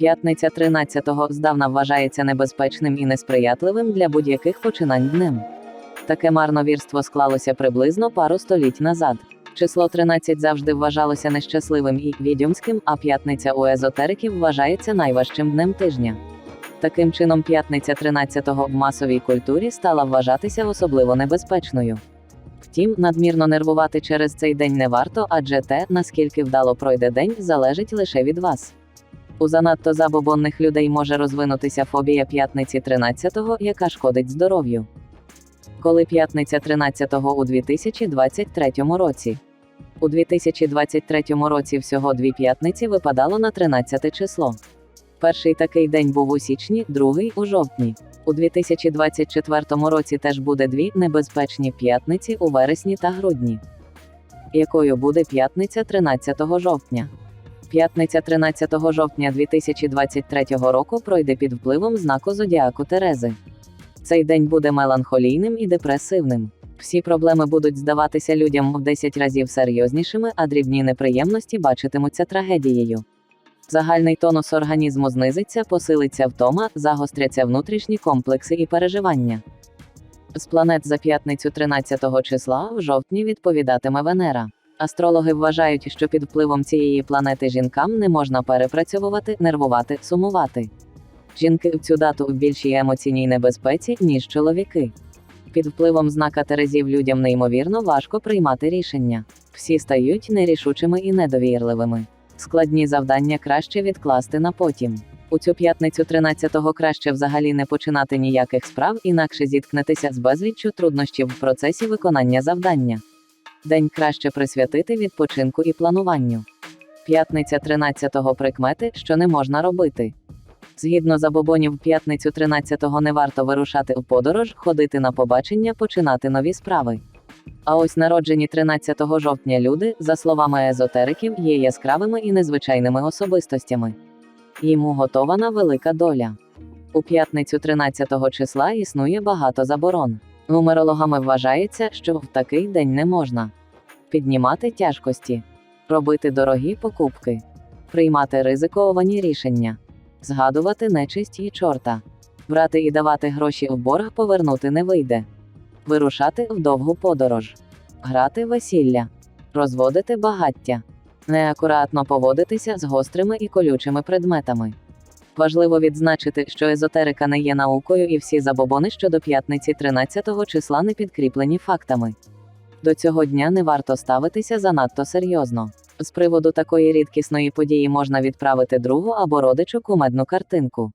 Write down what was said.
П'ятниця 13-го здавна вважається небезпечним і несприятливим для будь-яких починань днем. Таке марновірство склалося приблизно пару століть назад. Число 13 завжди вважалося нещасливим і відьомським, а п'ятниця у езотериків вважається найважчим днем тижня. Таким чином, п'ятниця 13-го в масовій культурі стала вважатися особливо небезпечною. Втім, надмірно нервувати через цей день не варто, адже те, наскільки вдало пройде день, залежить лише від вас. У занадто забобонних людей може розвинутися фобія п'ятниці 13-го, яка шкодить здоров'ю. Коли п'ятниця 13-го у 2023 році. У 2023 році всього дві п'ятниці випадало на 13 число. Перший такий день був у січні, другий у жовтні. У 2024 році теж буде дві небезпечні п'ятниці у вересні та грудні. Якою буде п'ятниця 13 жовтня? П'ятниця 13 жовтня 2023 року пройде під впливом знаку зодіаку Терези. Цей день буде меланхолійним і депресивним. Всі проблеми будуть здаватися людям в 10 разів серйознішими, а дрібні неприємності бачитимуться трагедією. Загальний тонус організму знизиться, посилиться втома, загостряться внутрішні комплекси і переживання. З планет за п'ятницю 13 числа в жовтні відповідатиме Венера. Астрологи вважають, що під впливом цієї планети жінкам не можна перепрацьовувати, нервувати, сумувати. Жінки в цю дату в більшій емоційній небезпеці, ніж чоловіки. Під впливом знака Терезів людям неймовірно важко приймати рішення. Всі стають нерішучими і недовірливими. Складні завдання краще відкласти на потім. У цю п'ятницю 13-го краще взагалі не починати ніяких справ, інакше зіткнетеся з безліччю труднощів в процесі виконання завдання. День краще присвятити відпочинку і плануванню. П'ятниця 13-го прикмети, що не можна робити. Згідно забобонів, п'ятницю 13-го не варто вирушати в подорож, ходити на побачення, починати нові справи. А ось народжені 13 жовтня люди, за словами езотериків, є яскравими і незвичайними особистостями. Їм уготована велика доля. У п'ятницю 13 числа існує багато заборон. Нумерологами вважається, що в такий день не можна піднімати тяжкості, робити дорогі покупки, приймати ризиковані рішення, згадувати нечисть і чорта, брати і давати гроші в борг повернути не вийде, вирушати в довгу подорож, грати весілля, розводити багаття, неакуратно поводитися з гострими і колючими предметами. Важливо відзначити, що езотерика не є наукою і всі забобони щодо п'ятниці 13 числа не підкріплені фактами. До цього дня не варто ставитися занадто серйозно. З приводу такої рідкісної події можна відправити другу або родичу кумедну картинку.